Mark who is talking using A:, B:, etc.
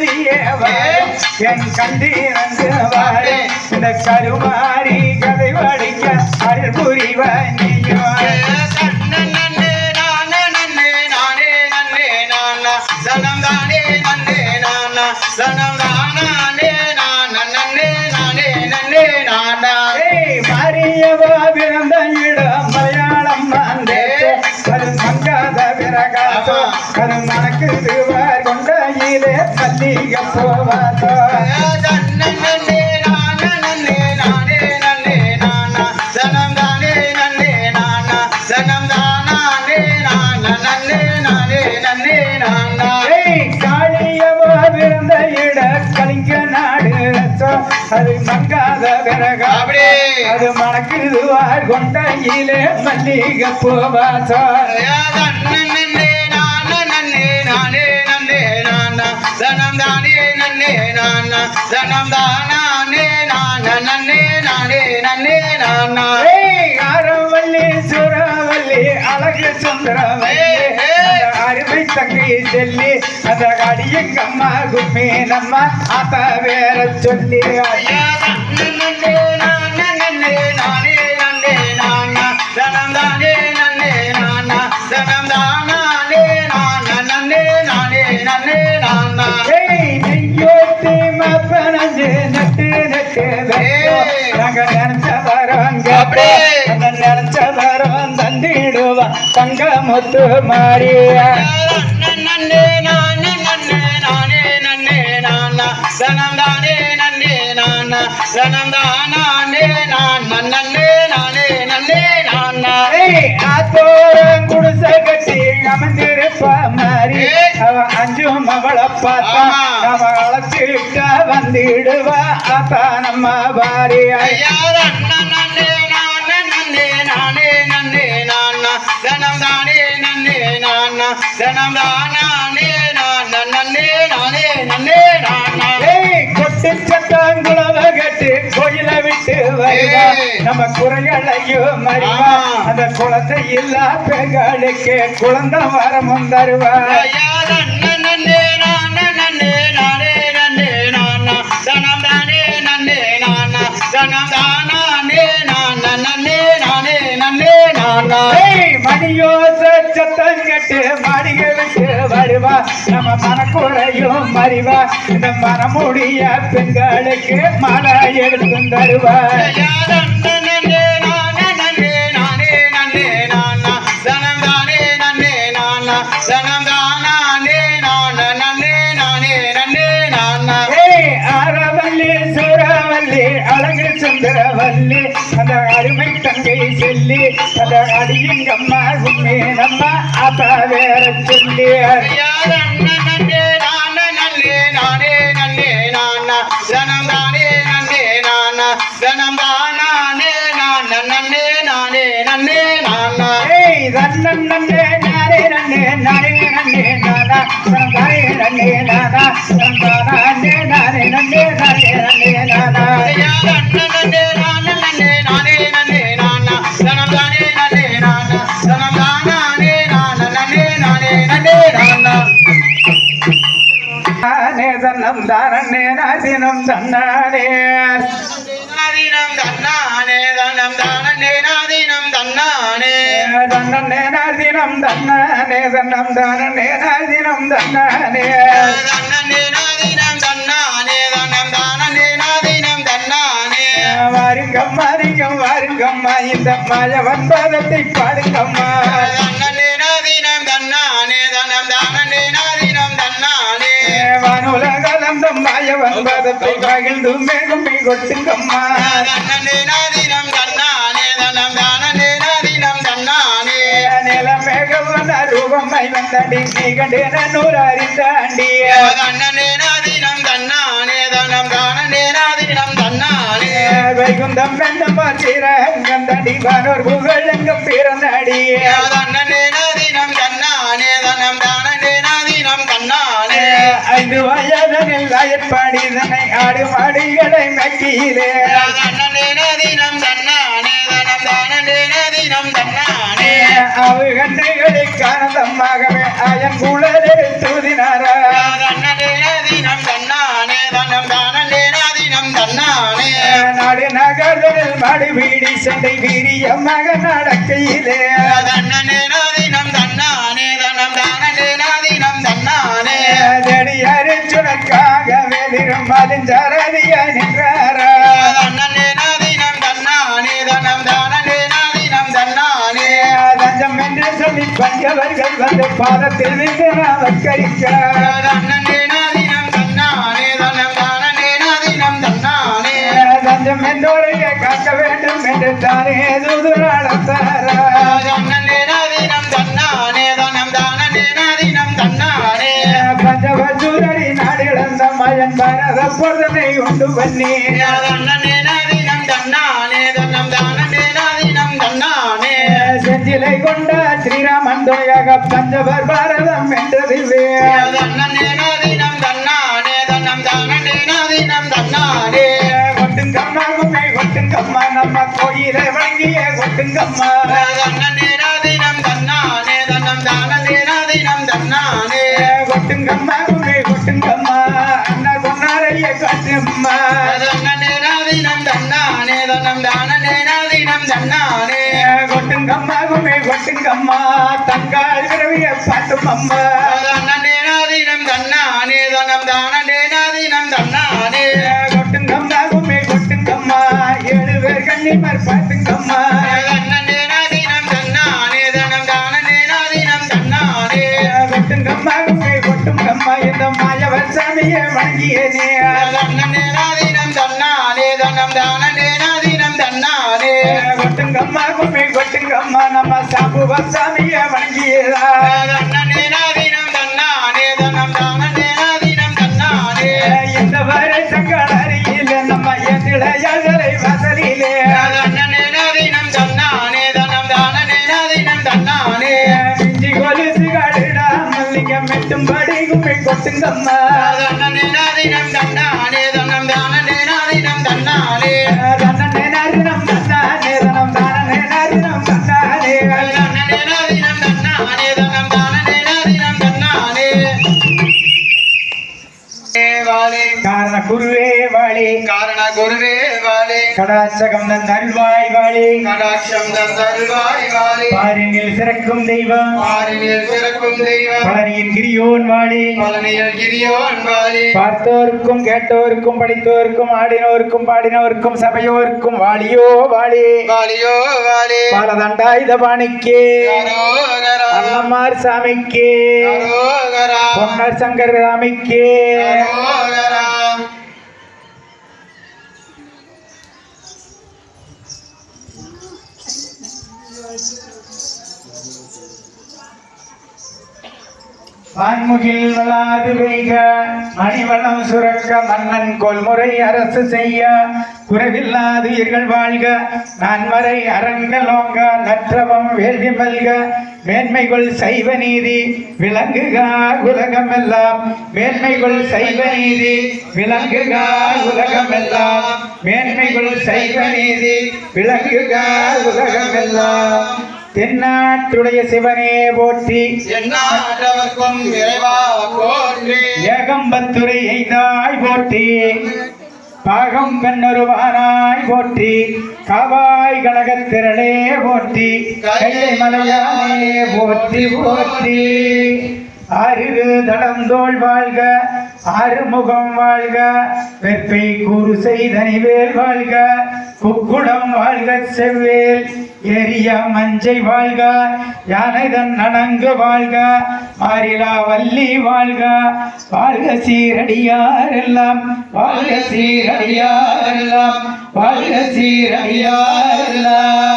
A: கணபதியே என் கண்டிரந்து இந்த கருமாரி கதை வடிக்க அருள் புரிவாய் நீயும்
B: சனம் தானே நன்னே நானா சனம் தானே நானா நன்னே நானே நன்னே நானா
A: ஏய், மாரியவா பிறந்த இடம் மலையாளம் வந்தே. விரகாசம் மணக்குது மல்லிகை போவாதோ
B: நன்னே நானே நன்னே நானா சனம் தானே நன்னே நானா சனம் தானே நானா நானே.
A: அது மங்காத விரகாசம்
B: அப்படியே.
A: அது மணக்குது வார் கொண்டையிலே மல்லிகை போவாதோ ஏய், ஆரவல்லி சுரவல்லி அழகு சுந்தரவல்லி அருமை தங்கை செல்லி அந்த அடியங்க அம்மா கும்மி நம்ம அத்த வேற சொல்லி. ஏய் தந்திடுவா தங்க முத்து மாறியா ஏய், ஆத்தோரம் குடிசை கட்டி அமர்ந்திருப்பா மாறி. அவன் அஞ்சும் அவளை பார்த்தா. அவ அழைச்சிட்டா வந்திடுவா ஆத்தா நம்ம பாரியா ஏய் கொட்டு சத்தாங்குளவ கட்டு கோயில விட்டு வருவா. நம்ம குறைகளையும்
B: ஆமா.
A: அந்த குழந்தை இல்லா பெண்களுக்கு குழந்தை வரமும் தருவா குறையும் மறிவா. இந்த மனமுடிய பெண்களுக்கு மழை எடுத்து தருவார் அடியங்கம்மா உண்மை நம்ம அப்பா வேற சொல்லி நன்னே நாரே நன்னே நானா தாரே நன்னே நானா. தன்னம் தானே நாதினம் தன்னானே. தன்னே நாதினம் தன்னானே. தன்னம் தானே நாதினம் தன்னானே வாருங்கம் வாருங்கம் வாருங்கம்மா இந்த மாய வன்பதத்தை பாருங்கம்மா. மாய வன்பதத்தை மகிழ்ந்து மேகும்பி கொட்டுங்கம்மா நிலமேகவன ரூபமை வந்தடி நீ கண்டேன நூறு அறிந்தாண்டிய வைகுந்தம் வெண்ணம் பார்த்திரங்கந்தடி வானோர் புகழ் எங்கும் பிறந்தடிய ஐந்து விளக்கினே அவு கண்டைகளை காந்தமாகவே அயன் குழலே சுதினார
B: நாடு நகரில்
A: மடு வீடி சென்றை வீரிய மகன் நடக்கையிலே வேதிரும் நின்றாரா
B: தன்னே நாதினம் தன்னானே தனம் தானே நாதினம் தன்னானே
A: தஞ்சம் என்று சொல்லி பஞ்சவர்கள் வந்து பாதத்தில் விழுந்து நமஸ்கரிக்க
B: தன்னே நாதினம் தன்னானே தனம் தானே நாதினம் தன்னானே
A: தஞ்சம் என்றோரைய காக்க வேண்டும் என்று தானே தூது நடத்தாரா
B: தன்னே தன்னானே தனம் தானே
A: பரத பொருதனை உண்டு பண்ணி
B: தன்னே நாதினம் தன்னானே தனம் தானே நாதினம் தன்னானே
A: செஞ்சிலை கொண்ட ஸ்ரீராமன் துணையாக பஞ்சவர் பாரதம் என்றதுவே
B: தன்னே நாதினம் தன்னானே தனம் தானே நாதினம் தன்னானே
A: கொட்டுங்கம்மா கும்மை கொட்டுங்கம்மா நம்ம கோயிலை வணங்கிய கொட்டுங்கம்மா
B: தன்னே நாதினம் தன்னானே தனம் தானே நாதினம் தன்னானே
A: கொட்டுங்கம்மா தங்காள் விரவிய பாட்டுமம்மா.
B: தன்னே நாதினம் தன்னானே தனம் தானே நாதினம் தன்னானே.
A: கொட்டுங்கம்மா கும்மை கொட்டுங்கம்மா ஏழு பேர் கண்ணிமர் பாட்டுங்கம்மா.
B: தன்னே நாதினம் தன்னானே தனம் தானே நாதினம் தன்னானே.
A: கொட்டுங்கம்மா கும்மை கொட்டுங்கம்மா இந்த மாயவர் சாமியை வணங்கியனே.
B: தன்னே நாதினம் தன்னானே தனம் தானே நாதினம் தன்னானே.
A: கொட்டுங்கம்மா கும்மி கொட்டுங்கம்மா நம்ம சாம்புவ சாமியை வணங்கியதா?
B: தன்னே நாதினம்
A: இந்த வரை சங்கடறியில நம்ம எதிழையாளரை வசலிலே. மிஞ்சி கொலுசு காடுடா மல்லிங்க மெட்டும்படி கொட்டுங்கம்மா. காரண கடாச்சகம் நன் அருள்வாய் வாழி.
B: கடாட்சம் தருவாய் வாழே.
A: பாரினில் சிறக்கும் தெய்வம்.
B: பாரினில் பிறக்கும் தெய்வம்.
A: பழனியின் கிரியோன் வாழி.
B: பழனியில் கிரியோன் வாழே.
A: பார்த்தோருக்கும் கேட்டோருக்கும் படித்தோருக்கும் ஆடினோருக்கும் பாடினோருக்கும் சபையோருக்கும் வாழியோ வாழி.
B: வாழியோ வாழே.
A: பாலதண்டாயுத பாணிக்கே. அன்னமார் சாமிக்கே. பொன்னர் சங்கர் சாமிக்கே.
B: கரோகரா
A: வான்முகில் வளாது பெய்க மணிவளம் சுரக்க மன்னன் கொல்முறை அரசு செய்ய. குறைவில்லாது உயிர்கள் வாழ்க நான்மறை அரங்கலோங்க நற்றவம் வேள்வி மல்க. மேன்மைகள் சைவ நீதி விளங்குக உலகமெல்லாம். மேன்மைகள் சைவ நீதி விளங்குக உலகமெல்லாம். மேன்மைகள் சைவ நீதி விளங்குக உலகமெல்லாம். தென்னாட்டுடைய சிவனே போற்றி.
B: எந்நாட்டவர்க்கும் இறைவா போற்றி.
A: ஏகம்பத்துரை எய்தாய் போற்றி. பாகம் கண்ணருவானாய் போற்றி. காவாய் கனகத்திரளே போற்றி. கையை மலையானே போற்றி போற்றி. அருகு தடந்தோள் வாழ்க ஆறுமுகம் வாழ்க. வெப்பை கூறு செய்தனிவேல் வாழ்க குக்குடம் வாழ்க செவ்வேல். ஏரியா மஞ்சை வாழ்க யானைதன் நனங்கு வாழ்க மாறிலா வள்ளி வாழ்க. வாழ்க சீரடியாரெல்லாம் வாழ்க சீரடியாரெல்லாம் வாழ்க சீரடியாரெல்லாம்.